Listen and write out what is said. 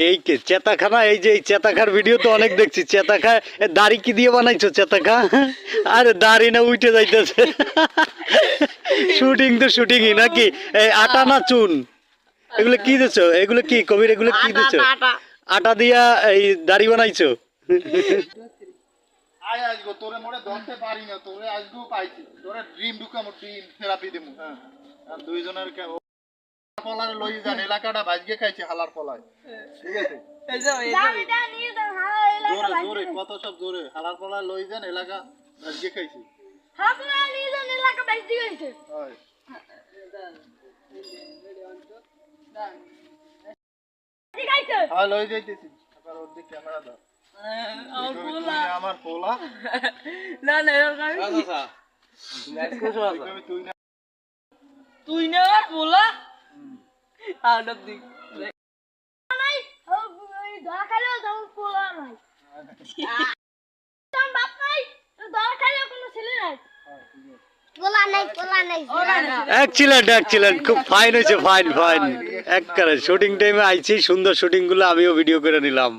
এই কে চেতাখানা? এই যে এই চেতাখার ভিডিও তো অনেক দেখছি। চেতাখা এ দাড়ি কি দিয়ে বানাইছো চেতাখা? আরে দাড়ি না উঠে যাইতেছে। শুটিং তো শুটিংই নাকি? এই আটা না চুন? এগুলো কি দিছো? এগুলো কি? কবির এগুলো কি দিছো? আটা দিয়া এই দাড়ি বানাইছো? আয় আসব তোরে মোড়ে ধরতে পারি না তোরে আসব পাইছি। তোরে ড্রিম ঢুকামো ড্রিম থেরাপি দেবো হ্যাঁ। আর দুইজনের পলার লই যান এলাকাটা ভাজকে খাইছে হালার পলায় ঠিক আছে? জোরে জোরে কত সব জোরে। হালার পলায় লই যান এলাকা ভাজকে খাইছে। হয়। হ্যাঁ লই যাইতেছি। আবার ওর দিকে ক্যামেরা দাও। তুমি আমার পোলা। না না তুই না তুই না বলা আউট অফ দি খুব ফাইন হয়েছে ফাইন ফাইন এক শুটিং টাইমে আইছি, সুন্দর শুটিং আমিও ভিডিও করে নিলাম।